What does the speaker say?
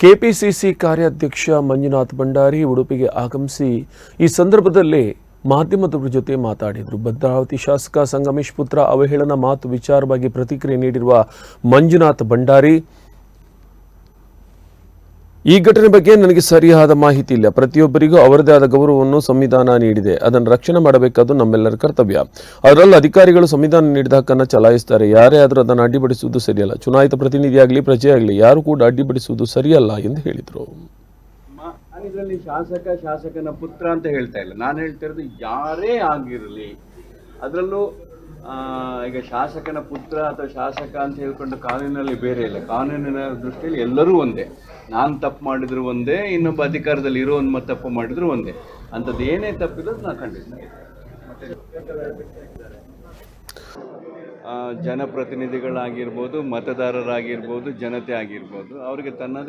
KPCC ಕಾರ್ಯಾಧ್ಯಕ್ಷ ಮಂಜುನಾಥ್ ಭಂಡಾರಿ ಉಡುಪಿಗೆ ಆಗಮಿಸಿ ಈ ಸಂದರ್ಭದಲ್ಲಿ ಮಾಧ್ಯಮದವರ ಜೊತೆ ಮಾತಾಡಿದರು. ಭದ್ರಾವತಿ ಶಾಸಕ ಸಂಗಮೇಶ್ ಪುತ್ರ ಅವಹೇಳನ ಮಾತು ವಿಚಾರವಾಗಿ ಪ್ರತಿಕ್ರಿಯೆ ನೀಡಿರುವ ಮಂಜುನಾಥ್ ಭಂಡಾರಿ ಈ ಘಟನೆ ಬಗ್ಗೆ ನನಗೆ ಸರಿಯಾದ ಮಾಹಿತಿ ಇಲ್ಲ. ಪ್ರತಿಯೊಬ್ಬರಿಗೂ ಅವರದೇ ಆದ ಗೌರವವನ್ನು ಸಂವಿಧಾನ ನೀಡಿದೆ. ಅದನ್ನು ರಕ್ಷಣೆ ಮಾಡಬೇಕಾದ್ದು ನಮ್ಮೆಲ್ಲರ ಕರ್ತವ್ಯ. ಅದರಲ್ಲಿ ಅಧಿಕಾರಿಗಳು ಸಂವಿಧಾನ ನೀಡಿದ ಹಕ್ಕನ್ನು ಚಲಾಯಿಸ್ತಾರೆ. ಯಾರೇ ಆದರೂ ಅದನ್ನು ಅಡ್ಡಿಪಡಿಸುವುದು ಸರಿಯಲ್ಲ. ಚುನಾಯಿತ ಪ್ರತಿನಿಧಿಯಾಗಲಿ ಪ್ರಜೆಯಾಗಲಿ ಯಾರು ಕೂಡ ಅಡ್ಡಿಪಡಿಸುವುದು ಸರಿಯಲ್ಲ ಎಂದು ಹೇಳಿದರು. ಶಾಸಕ, ಶಾಸಕನ ಪುತ್ರ ಅಂತ ಹೇಳ್ತಾ ಇಲ್ಲ. ನಾನು ಹೇಳ್ತಿರೋದು ಯಾರೇ ಆಗಿರಲಿ, ಅದರಲ್ಲೂ ಈಗ ಶಾಸಕನ ಪುತ್ರ ಅಥವಾ ಶಾಸಕ ಅಂತ ಹೇಳ್ಕೊಂಡು ಕಾನೂನಿನಲ್ಲಿ ಬೇರೆ ಇಲ್ಲ. ಕಾನೂನಿನ ದೃಷ್ಟಿಯಲ್ಲಿ ಎಲ್ಲರೂ ಒಂದೇ. ನಾನು ತಪ್ಪು ಮಾಡಿದ್ರು ಒಂದೇ ಇನ್ನೊಬ್ಬ ಅಧಿಕಾರದಲ್ಲಿ ಇರೋ ಒಂದು ತಪ್ಪು ಮಾಡಿದ್ರು ಒಂದೇ. ಅಂಥದ್ದು ಏನೇ ತಪ್ಪಿದ್ರು ನಾನು. ಆ, ಜನಪ್ರತಿನಿಧಿಗಳಾಗಿರ್ಬೋದು ಮತದಾರರಾಗಿರ್ಬೋದು ಜನತೆ ಆಗಿರ್ಬೋದು ಅವರಿಗೆ ತನ್ನದೇ